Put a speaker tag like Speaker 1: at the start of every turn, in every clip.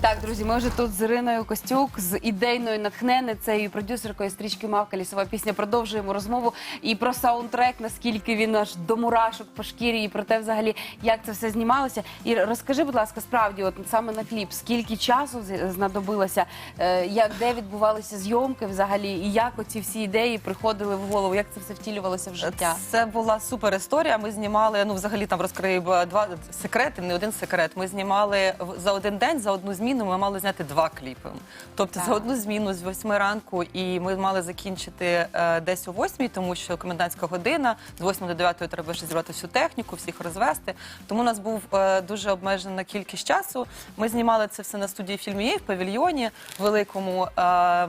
Speaker 1: Так, друзі, ми вже тут з Іриною Костюк, з ідейною натхненницею продюсеркою стрічки Мавка лісова пісня. Продовжуємо розмову і про саундтрек, наскільки він аж до мурашок по шкірі, і про те, взагалі, як це все знімалося. І розкажи, будь ласка, справді, от саме на кліп, скільки часу знадобилося, е, як де відбувалися зйомки взагалі, і як оці всі ідеї приходили в голову, як це все втілювалося в життя?
Speaker 2: Це була супер історія. Ми знімали, ну взагалі там розкрию два секрети, не один секрет. Ми знімали за один день, за одну зміну. Ми мали зняти два кліпи. Тобто за одну зміну з восьми ранку, і ми мали закінчити е, десь о восьмій, тому що комендантська година з 8 до 9 треба ще зібрати всю техніку, всіх розвести. Тому у нас був е, дуже обмежена кількість часу. Ми знімали це все на студії фільміє в павільйоні великому. Е,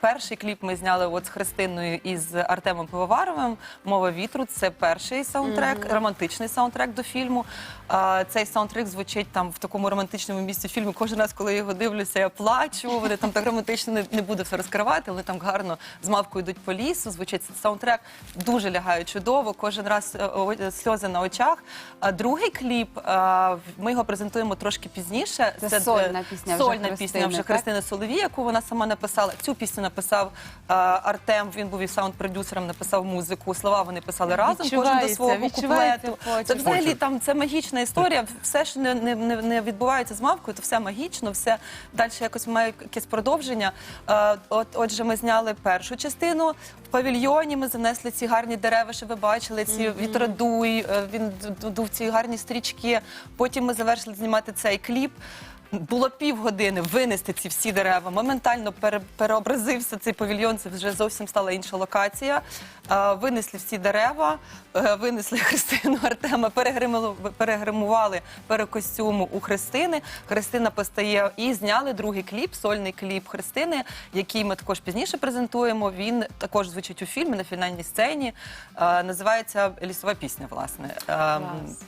Speaker 2: перший кліп ми зняли от з Христиною і з Артемом Пивоваровим. Мова вітру. Це перший саундтрек, романтичний саундтрек до фільму. Е, цей саундтрек звучить там в такому романтичному місці фільму. Кожен раз, коли я його дивлюся, я плачу. Вони там так романтично не, не буду все розкривати, але там гарно з мавкою йдуть по лісу. Звучить саундтрек дуже лягає чудово. Кожен раз е, о, е, сльози на очах. А другий кліп е, ми його презентуємо трошки пізніше.
Speaker 1: Це
Speaker 2: е,
Speaker 1: сольна пісня вже
Speaker 2: Сольна
Speaker 1: Христини,
Speaker 2: пісня вже
Speaker 1: так?
Speaker 2: Христини Соловій, яку вона сама написала. Цю пісню написав е, Артем. Він був і саунд-продюсером, написав музику. Слова вони писали разом. Кожен до свого куплету. Це взагалі там це магічна історія. Все, що не, не, не відбувається з мавкою, то все магічно, все далі якось має якесь продовження. Е, от, отже, ми зняли першу частину. В павільйоні ми занесли ці гарні дерева, що ви бачили, ці вітродуй, е, він дув ці гарні стрічки. Потім ми завершили знімати цей кліп. Було півгодини винести ці всі дерева. Моментально пере, переобразився цей павільйон. Це вже зовсім стала інша локація. Е, винесли всі дерева, е, винесли Христину Артема, перегримували, перегримували перекостюму у Христини. Христина постає і зняли другий кліп, сольний кліп Христини, який ми також пізніше презентуємо. Він також звучить у фільмі на фінальній сцені. Е, називається Лісова пісня. Власне Е,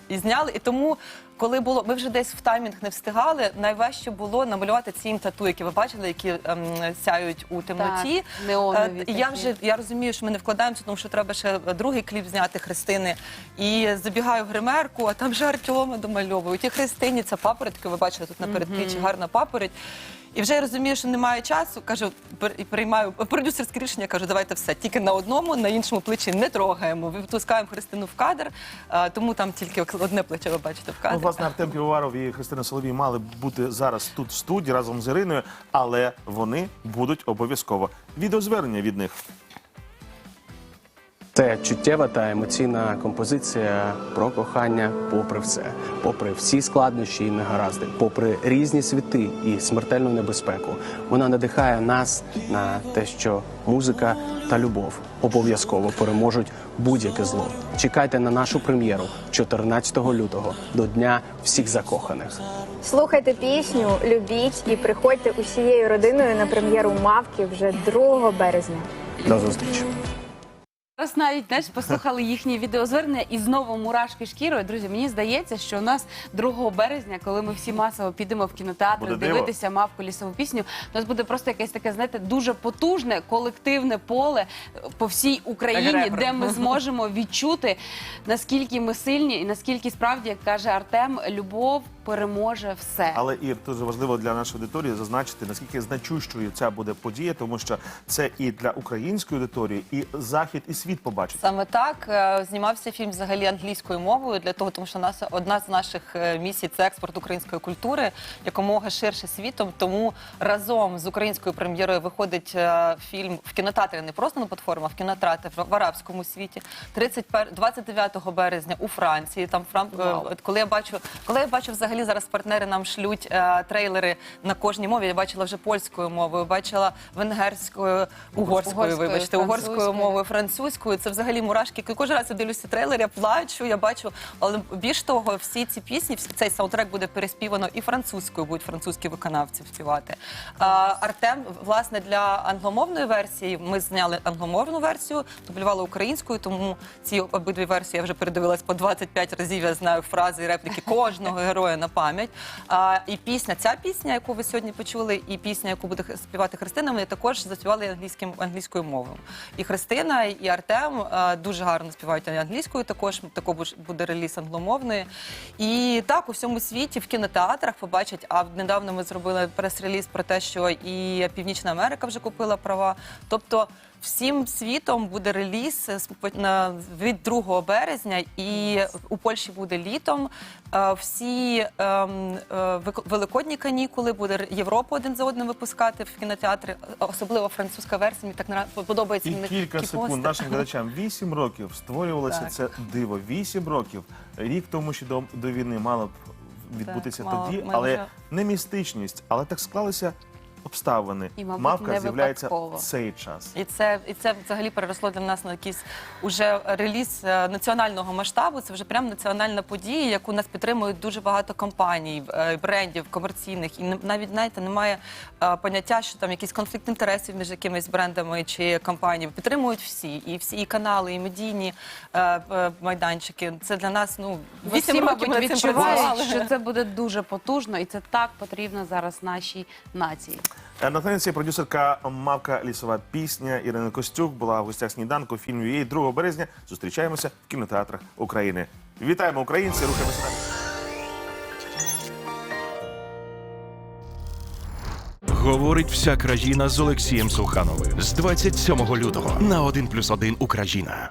Speaker 2: і зняли. І тому, коли було, ми вже десь в таймінг не встигали. Найважче було намалювати ці їм тату, які ви бачили, які ем, сяють у темноті.
Speaker 1: Так, неонові
Speaker 2: Е, і я вже я розумію, що ми не вкладаємося, тому що треба ще другий кліп зняти Христини. І забігаю в гримерку, а там же Артема домальовують. І Христині це папоротки. Ви бачили тут на передпліччі гарна папороть. І вже я розумію, що немає часу. Кажу, і приймаю продюсерське рішення. Кажу, давайте все тільки на одному, на іншому плечі не трогаємо. Випускаємо Христину в кадр, тому там тільки одне плече ви бачите в кадрі.
Speaker 3: Ну, власне, Артем Півоваров і Христина Соловій мали бути зараз тут в студії разом з Іриною, але вони будуть обов'язково. Відеозвернення від них.
Speaker 4: Це чуттєва та емоційна композиція про кохання, попри все, попри всі складнощі і негаразди, попри різні світи і смертельну небезпеку. Вона надихає нас на те, що музика та любов обов'язково переможуть будь-яке зло. Чекайте на нашу прем'єру 14 лютого до Дня всіх закоханих.
Speaker 5: Слухайте пісню, любіть і приходьте усією родиною на прем'єру Мавки вже 2 березня.
Speaker 4: До зустрічі.
Speaker 1: Зараз навіть знаєш, послухали їхні відеозвернення і знову мурашки шкірою. Друзі, мені здається, що у нас 2 березня, коли ми всі масово підемо в кінотеатри
Speaker 3: Буде диво.
Speaker 1: дивитися мавку лісову пісню, у нас буде просто якесь таке, знаєте, дуже потужне колективне поле по всій Україні,
Speaker 2: Так,
Speaker 1: де ми зможемо відчути наскільки ми сильні, і наскільки справді, як каже Артем, любов переможе все.
Speaker 3: Але Ір, дуже важливо для нашої аудиторії зазначити, наскільки значущою ця буде подія, тому що це і для української аудиторії, і захід, і світ побачить.
Speaker 2: Саме так Е, знімався фільм взагалі англійською мовою для того, тому що нас одна з наших е, місій це експорт української культури якомога ширше світом. Тому разом з українською прем'єрою виходить е, фільм в кінотеатрі, не просто на платформах, в кінотеатрі в, арабському світі. 31, 29 березня у Франції. Там Фран...
Speaker 1: Вау.
Speaker 2: от коли я бачу, коли я бачу взагалі зараз партнери нам шлють трейлери на кожній мові. Я бачила вже польською мовою, бачила венгерською, угорською,
Speaker 1: Угорською,
Speaker 2: вибачте, угорською мовою, французькою. Це взагалі мурашки. Кожен раз я дивлюся трейлер, я плачу, я бачу. Але більш того, всі ці пісні, цей саундтрек буде переспівано і французькою, будуть французькі виконавці співати. А, Артем, власне, для англомовної версії ми зняли англомовну версію, дублювали українською, тому ці обидві версії я вже передивилась по 25 разів. Я знаю фрази і репліки кожного героя на пам'ять. А, і пісня, ця пісня, яку ви сьогодні почули, і пісня, яку буде співати Христина, вони також заспівали англійським англійською мовою. І Христина, і Артем Артем. Дуже гарно співають англійською. Також також буде реліз англомовної. І так у всьому світі в кінотеатрах побачать. А недавно ми зробили прес-реліз про те, що і Північна Америка вже купила права. Тобто. Всім світом буде реліз на- від 2 березня, і у Польщі буде літом. Е, Всі ем, е, великодні канікули буде Європа один за одним випускати в кінотеатри, особливо французька версія. Мені так подобається.
Speaker 3: І кілька секунд нашим глядачам. Вісім років створювалося
Speaker 2: Так.
Speaker 3: це диво. Вісім років. Рік тому, що до, до війни мало б відбутися
Speaker 2: Так,
Speaker 3: тоді, але
Speaker 2: вже-
Speaker 3: не містичність, але так склалися обставини.
Speaker 1: І, мабуть,
Speaker 3: Мавка
Speaker 1: не
Speaker 3: з'являється
Speaker 1: випадково.
Speaker 3: в цей час.
Speaker 2: І це, і це взагалі переросло для нас на якийсь уже реліз е, національного масштабу. Це вже прям національна подія, яку нас підтримують дуже багато компаній, е, брендів комерційних. І не- навіть знаєте, немає е, поняття, що там якийсь конфлікт інтересів між якимись брендами чи компаніями. Підтримують всі, і всі і канали, і медійні е, е, майданчики. Це для нас ну
Speaker 1: Всі,
Speaker 2: вісім років
Speaker 1: мабуть,
Speaker 2: ми над цим
Speaker 1: відчувають,
Speaker 2: працювали.
Speaker 1: що це буде дуже потужно, і це так потрібно зараз нашій нації.
Speaker 3: Е, Натхненниця продюсерка Мавка Лісова пісня Ірина Костюк була в гостях сніданку фільму «Її» 2 березня. Зустрічаємося в кінотеатрах України. Вітаємо українці! Рухаємося далі.
Speaker 6: Говорить вся країна з Олексієм Сухановим з 27 лютого на 1+,1 Україна.